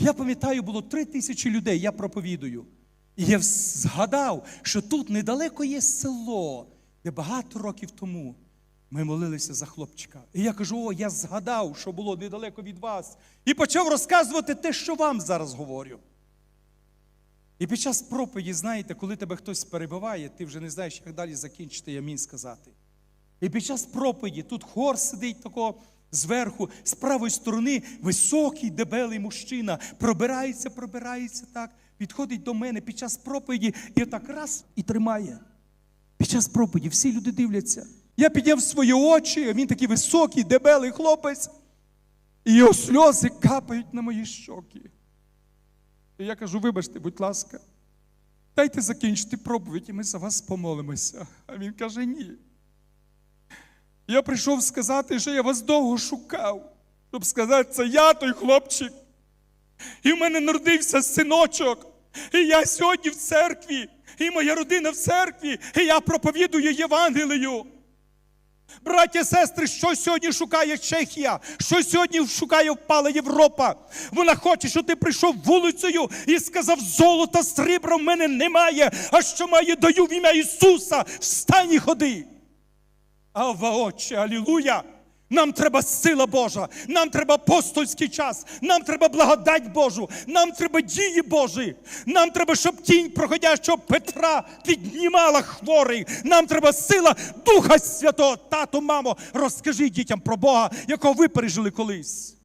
Я пам'ятаю, було три тисячі людей, я проповідую. І я згадав, що тут недалеко є село, де багато років тому ми молилися за хлопчика. І я кажу: о, я згадав, що було недалеко від вас. І почав розказувати те, що вам зараз говорю. І під час проповіді, знаєте, коли тебе хтось перебиває, ти вже не знаєш, як далі закінчити ямін сказати. І під час проповіді тут хор сидить такого зверху, з правої сторони високий дебелий мужчина, пробирається, пробирається так, підходить до мене під час проповіді і отак раз і тримає. Під час проповіді всі люди дивляться. Я підняв свої очі, а він такий високий, дебелий хлопець, і його сльози капають на мої щоки. І я кажу, вибачте, будь ласка, дайте закінчити проповідь, і ми за вас помолимося. А він каже, ні. Я прийшов сказати, що я вас довго шукав, щоб сказати, це я той хлопчик. І в мене народився синочок. І я сьогодні в церкві, і моя родина в церкві, і я проповідую Євангелію. Браття, сестри, що сьогодні шукає Чехія? Що сьогодні шукає впала Європа? Вона хоче, щоб ти прийшов вулицею і сказав: золота, срібра в мене немає, а що має даю в ім'я Ісуса. Встань і ходи. Ава, Отче, алілуя! Нам треба сила Божа, нам треба апостольський час, нам треба благодать Божу, нам треба дії Божі, нам треба, щоб тінь проходящого Петра піднімала хворий. Нам треба сила Духа Святого. Тато, мамо, розкажи дітям про Бога, якого ви пережили колись.